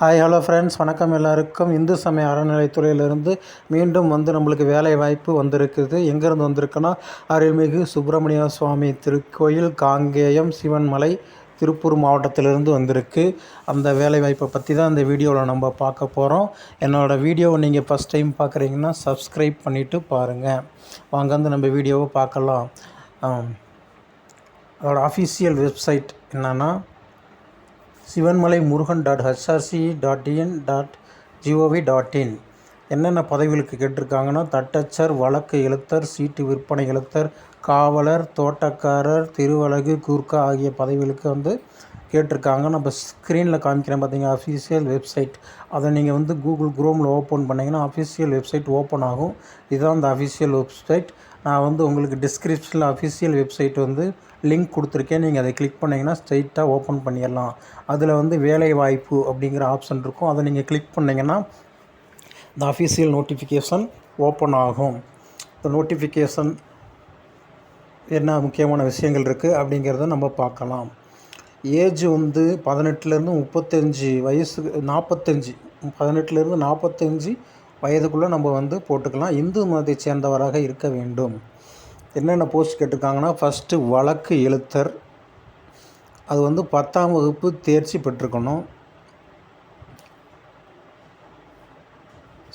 Hi hello friends வணக்கம் எல்லாருக்கும். இந்து சமய அறநிலைத்துறையிலிருந்து மீண்டும் வந்து நம்மளுக்கு வேலை வாய்ப்பு வந்திருக்குது. எங்கேருந்து வந்திருக்குன்னா அருள்மிகு சுப்பிரமணிய சுவாமி திருக்கோயில் காங்கேயம் சிவன்மலை திருப்பூர் மாவட்டத்திலிருந்து வந்திருக்கு. அந்த வேலை வாய்ப்பை பற்றி தான் இந்த வீடியோவில் நம்ம பார்க்க போகிறோம் என்னோடய வீடியோவை நீங்கள் ஃபஸ்ட் டைம் பார்க்குறீங்கன்னா சப்ஸ்கிரைப் பண்ணிவிட்டு பாருங்கள் வாங்க வந்து நம்ம வீடியோவை பார்க்கலாம். அதோடய ஆஃபீஷியல் அஃபிஷியல் வெப்சைட் என்னென்னா Sivanmalai Murugan dot HRC dot in dot GOV dot in. என்னென்ன பதவிகளுக்கு கேட்டிருக்காங்கன்னா தட்டச்சர் வழக்கு எழுத்தர் சீட்டு விற்பனை எழுத்தர் காவலர் தோட்டக்காரர் திருவலகு கூர்க்கா ஆகிய பதவிகளுக்கு வந்து கேட்டிருக்காங்க. நம்ம ஸ்க்ரீனில் காமிக்கிறேன் பார்த்தீங்கன்னா அஃபிஷியல் வெப்சைட் அதை நீங்கள் வந்து கூகுள் குரோமில் ஓப்பன் பண்ணிங்கன்னா அஃபிஷியல் வெப்சைட் ஓப்பன் ஆகும். இதுதான் அந்த அஃபிஷியல் வெப்சைட் நான் வந்து உங்களுக்கு டிஸ்கிரிப்ஷனில் அஃபிஷியல் வெப்சைட் வந்து லிங்க் கொடுத்துருக்கேன். நீங்கள் அதை கிளிக் பண்ணிங்கன்னா ஸ்ட்ரைட்டாக ஓப்பன் பண்ணிடலாம். அதில் வந்து வேலை வாய்ப்பு அப்படிங்கிற ஆப்ஷன் இருக்கும். அதை நீங்கள் கிளிக் பண்ணிங்கன்னா இந்த அஃபிஷியல் நோட்டிஃபிகேஷன் ஓப்பன் ஆகும். இந்த நோட்டிஃபிகேஷன் என்ன முக்கியமான விஷயங்கள் இருக்குது அப்படிங்கிறத நம்ம பார்க்கலாம். ஏஜ் வந்து பதினெட்டுலேருந்து முப்பத்தஞ்சு வயசு நாற்பத்தஞ்சு பதினெட்டுலேருந்து நாற்பத்தஞ்சு வயதுக்குள்ளே நம்ம வந்து போட்டுக்கலாம். இந்து மதத்தை சேர்ந்தவராக இருக்க வேண்டும். என்னென்ன போஸ்ட் கேட்டிருக்காங்கன்னா ஃபஸ்ட்டு வழக்கு எழுத்தர். அது வந்து பத்தாம் வகுப்பு தேர்ச்சி பெற்றுக்கணும்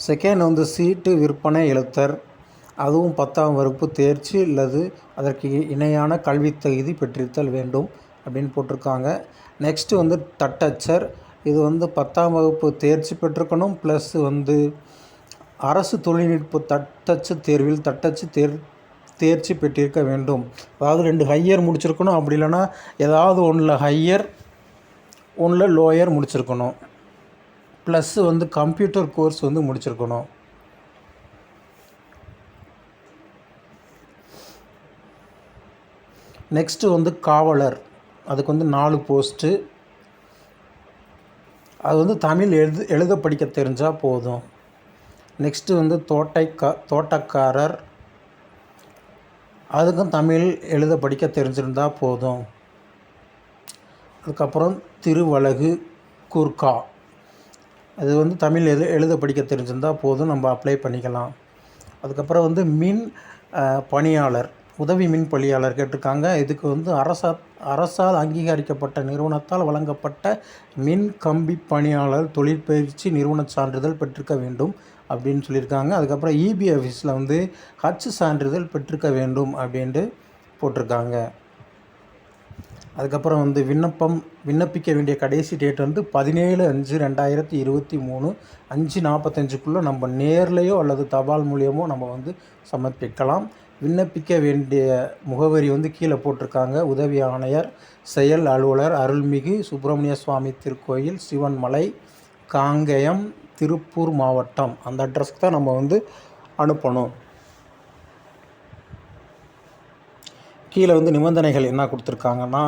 செகண்ட் வந்து சீட்டு விற்பனை எழுத்தர். அதுவும் பத்தாம் வகுப்பு தேர்ச்சி அல்லது அதற்கு இணையான கல்வி தகுதி பெற்றிருத்தல் வேண்டும் அப்படின்னு போட்டிருக்காங்க. நெக்ஸ்ட்டு வந்து தட்டச்சர். இது வந்து பத்தாம் வகுப்பு தேர்ச்சி பெற்றுக்கணும் ப்ளஸ் வந்து அரசு தொழில்நுட்ப தட்டச்சு தேர்வில் தட்டச்சு தேர் தேர்ச்சி பெற்றிருக்க வேண்டும். அதாவது ரெண்டு ஹையர் முடிச்சிருக்கணும். அப்படி இல்லைன்னா ஏதாவது ஒன்றில் ஹையர் ஒன்றில் லோயர் முடிச்சிருக்கணும். ப்ளஸ்ஸு வந்து கம்ப்யூட்டர் கோர்ஸ் வந்து முடிச்சிருக்கணும். நெக்ஸ்ட்டு வந்து காவலர். அதுக்கு வந்து நாலு போஸ்ட்டு அது வந்து தமிழ் எழுது எழுத படிக்க தெரிஞ்சால் போதும். நெக்ஸ்ட்டு வந்து தோட்டைக்கா தோட்டக்காரர். அதுக்கும் தமிழ் எழுத படிக்க தெரிஞ்சிருந்தால் போதும். அதுக்கப்புறம் திருவலகு கூர்க்கா அது வந்து தமிழ் எழு எழுத படிக்க தெரிஞ்சிருந்தால் போதும். நம்ம அப்ளை பண்ணிக்கலாம். அதுக்கப்புறம் வந்து மின் பணியாளர். உதவி மின் பணியாளர் கேட்டிருக்காங்க. இதுக்கு வந்து அரசா அரசால் அங்கீகரிக்கப்பட்ட நிறுவனத்தால் வழங்கப்பட்ட மின் கம்பி பணியாளர் தொழிற்பயிற்சி நிறுவன சான்றிதழ் பெற்றிருக்க வேண்டும் அப்படின்னு சொல்லியிருக்காங்க. அதுக்கப்புறம் இபி ஆஃபீஸில் வந்து ஹச் சான்றிதழ் பெற்றிருக்க வேண்டும் அப்படின்ட்டு போட்டிருக்காங்க. அதுக்கப்புறம் வந்து விண்ணப்பம் விண்ணப்பிக்க வேண்டிய கடைசி டேட் வந்து பதினேழு அஞ்சு ரெண்டாயிரத்தி இருபத்தி மூணு அஞ்சு நாற்பத்தஞ்சுக்குள்ளே நம்ம நேர்லேயோ அல்லது தபால் மூலியமோ நம்ம வந்து சமர்ப்பிக்கலாம். விண்ணப்பிக்க வேண்டிய முகவரி வந்து கீழே போட்டிருக்காங்க. உதவி ஆணையர் செயல் அலுவலர் அருள்மிகு சுப்பிரமணிய சுவாமி திருக்கோயில் சிவன்மலை காங்கேயம் திருப்பூர் மாவட்டம். அந்த அட்ரஸ்க்கு தான் நம்ம வந்து அனுப்பணும். கீழே வந்து நிபந்தனைகள் என்ன கொடுத்துருக்காங்கன்னா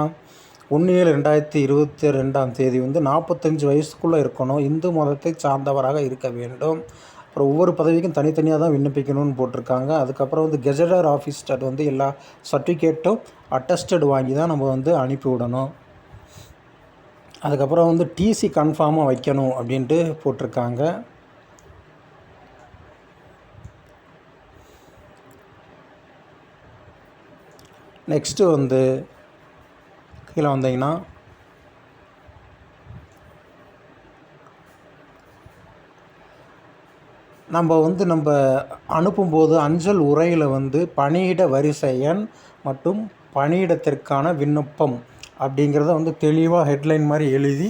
ஒன்று ஏழு ரெண்டாயிரத்தி இருபத்தி ரெண்டாம் தேதி வந்து நாற்பத்தஞ்சு வயசுக்குள்ளே இருக்கணும். இந்து மதத்தை சார்ந்தவராக இருக்க வேண்டும். அப்புறம் ஒவ்வொரு பதவிக்கும் தனித்தனியாக தான் விண்ணப்பிக்கணும்னு போட்டிருக்காங்க. அதுக்கப்புறம் வந்து கெஜடர் ஆஃபீஸ்டர் வந்து எல்லா சர்டிஃபிகேட்டும் அட்டஸ்டட் வாங்கி தான் நம்ம வந்து அனுப்பி விடணும். அதுக்கப்புறம் வந்து டிசி கன்ஃபார்மாக வைக்கணும் அப்படின்ட்டு போட்டிருக்காங்க. நெக்ஸ்ட்டு வந்து கீழே வந்தீங்கன்னா நம்ம வந்து நம்ம அனுப்பும்போது அஞ்சல் உரையில் வந்து பணியிட வரிசை எண் மற்றும் பணியிடத்திற்கான விண்ணப்பம் அப்படிங்கிறத வந்து தெளிவாக ஹெட்லைன் மாதிரி எழுதி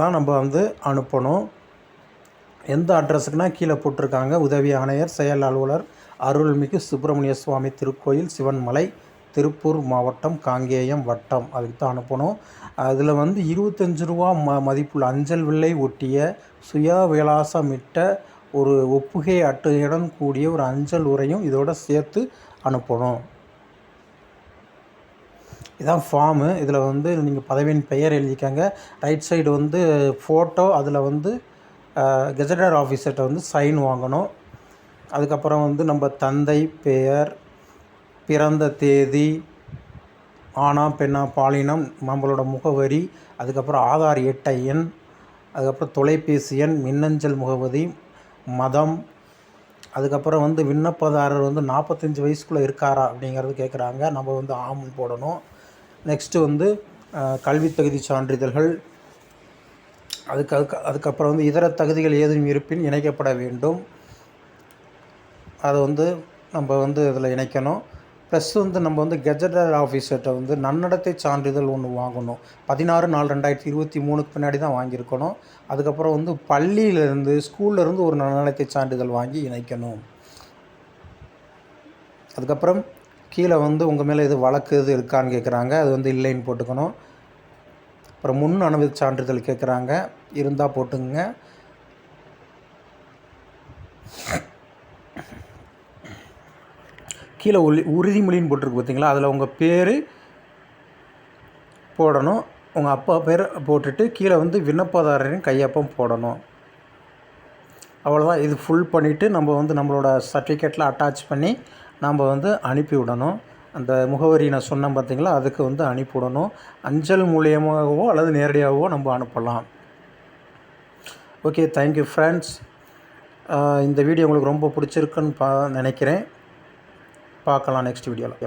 தான் நம்ம வந்து அனுப்பணும். எந்த அட்ரஸுக்குனா கீழே போட்டிருக்காங்க. உதவி ஆணையர் செயல் அலுவலர் அருள்மிகு சுப்பிரமணிய சுவாமி திருக்கோயில் சிவன்மலை திருப்பூர் மாவட்டம் காங்கேயம் வட்டம் அதுக்கு தான் அனுப்பணும். அதில் வந்து இருபத்தஞ்சு ரூபா ம மதிப்புள்ள அஞ்சல் வில்லை ஒட்டிய சுய விலாசமிட்ட ஒரு ஒப்புகை அட்டையுடன் கூடிய ஒரு அஞ்சல் உரையும் இதோட சேர்த்து அனுப்பணும். இதான் ஃபார்மு இதில் வந்து நீங்கள் பதவியின் பெயர் எழுதிக்கங்க. ரைட் சைடு வந்து ஃபோட்டோ அதில் வந்து கெஜடர் ஆஃபீஸர்கிட்ட வந்து சைன் வாங்கணும். அதுக்கப்புறம் வந்து நம்ம தந்தை பெயர் பிறந்த தேதி ஆணா பெண்ணா பாலினம் நம்மளோட முகவரி அதுக்கப்புறம் ஆதார் எட்டை எண் அதுக்கப்புறம் தொலைபேசி எண் மின்னஞ்சல் முகவரி மதம் அதுக்கப்புறம் வந்து விண்ணப்பதாரர் வந்து நாற்பத்தஞ்சு வயசுக்குள்ளே இருக்காரா அப்படிங்கிறது கேட்குறாங்க நம்ம வந்து ஆம்னு போடணும். நெக்ஸ்ட்டு வந்து கல்வி தகுதி சான்றிதழ்கள் அதுக்கு அதுக்கு அதுக்கப்புறம் வந்து இதர தகுதிகள் ஏதும் இருப்பின் இணைக்கப்பட வேண்டும். அதை வந்து நம்ம வந்து இதில் இணைக்கணும். ப்ளஸ் வந்து நம்ம வந்து கெஜெட்டட் ஆஃபீஸர்கிட்ட வந்து நன்னடத்தை சான்றிதழ் ஒன்று வாங்கணும். பதினாறு நாலு ரெண்டாயிரத்தி இருபத்தி மூணுக்கு பின்னாடி தான் வாங்கியிருக்கணும். அதுக்கப்புறம் வந்து பள்ளியிலேருந்து ஸ்கூல்லேருந்து ஒரு நன்னடத்தை சான்றிதழ் வாங்கி இணைக்கணும். அதுக்கப்புறம் கீழே வந்து உங்கள் மேலே எது வழக்கு எது இருக்கான்னு கேட்குறாங்க அது வந்து இல்லைன்னு போட்டுக்கணும். அப்புறம் முன் அனுமதி சான்றிதழ் கேட்குறாங்க இருந்தால் போட்டுங்க கீழே உள்ளி உறுதிமொழின்னு போட்டிருக்கு பார்த்தீங்களா? அதில் உங்கள் பேர் போடணும். உங்கள் அப்பா பேர் போட்டுட்டு கீழே வந்து விண்ணப்பதாரரின் கையப்பம் போடணும். அவ்வளோதான் இது ஃபுல் பண்ணிவிட்டு நம்ம வந்து நம்மளோட சர்டிஃபிகேட்டில் அட்டாச் பண்ணி நம்ம வந்து அனுப்பி விடணும். அந்த முகவரி நான் சொன்னேன் பார்த்தீங்களா? அதுக்கு வந்து அனுப்பிவிடணும் அஞ்சல் மூலியமாகவோ அல்லது நேரடியாகவோ நம்ம அனுப்பலாம். ஓகே தேங்க்யூ ஃப்ரெண்ட்ஸ் இந்த வீடியோ உங்களுக்கு ரொம்ப பிடிச்சிருக்குன்னு பா நினைக்கிறேன். பார்க்கலாம் நெக்ஸ்ட் வீடியோவில்